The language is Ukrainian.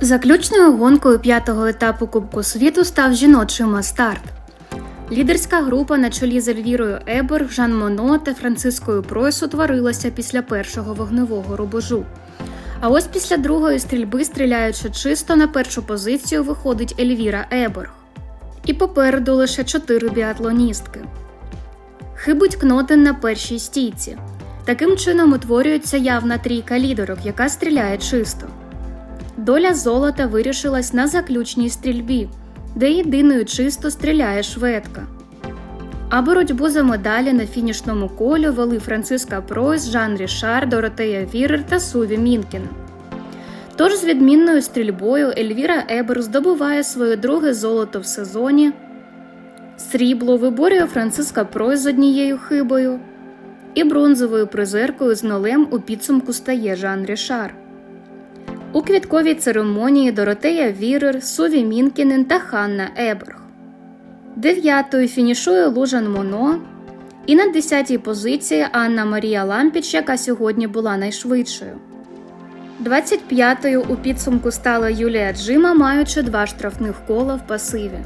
Заключною гонкою п'ятого етапу Кубку світу став жіночий мастарт. Лідерська група на чолі з Ельвірою Ебер, Жан Моно та Францискою Пройс утворилася після першого вогневого рубежу. А ось після другої стрільби, стріляючи чисто, на першу позицію виходить Ельвіра Еберг. І попереду лише чотири біатлоністки. Хибить Кнотен на першій стійці. Таким чином утворюється явна трійка лідерок, яка стріляє чисто. Доля золота вирішилась на заключній стрільбі, де єдиною чисто стріляє шведка. А боротьбу за медалі на фінішному колі вели Франциска Пройс, Жан Рішар, Доротея Вірер та Суві Мінкін. Тож з відмінною стрільбою Ельвіра Ебер здобуває своє друге золото в сезоні. Срібло виборює Франциска Пройс з однією хибою, і бронзовою призеркою з нолем у підсумку стає Жан Рішар. У квітковій церемонії Доротея Вірер, Суві Мінкінен та Ханна Еберг. Дев'ятою фінішує Лужан Моно. І на десятій позиції Анна Марія Лампіч, яка сьогодні була найшвидшою. 25-ю у підсумку стала Юлія Джима, маючи два штрафних кола в пасиві.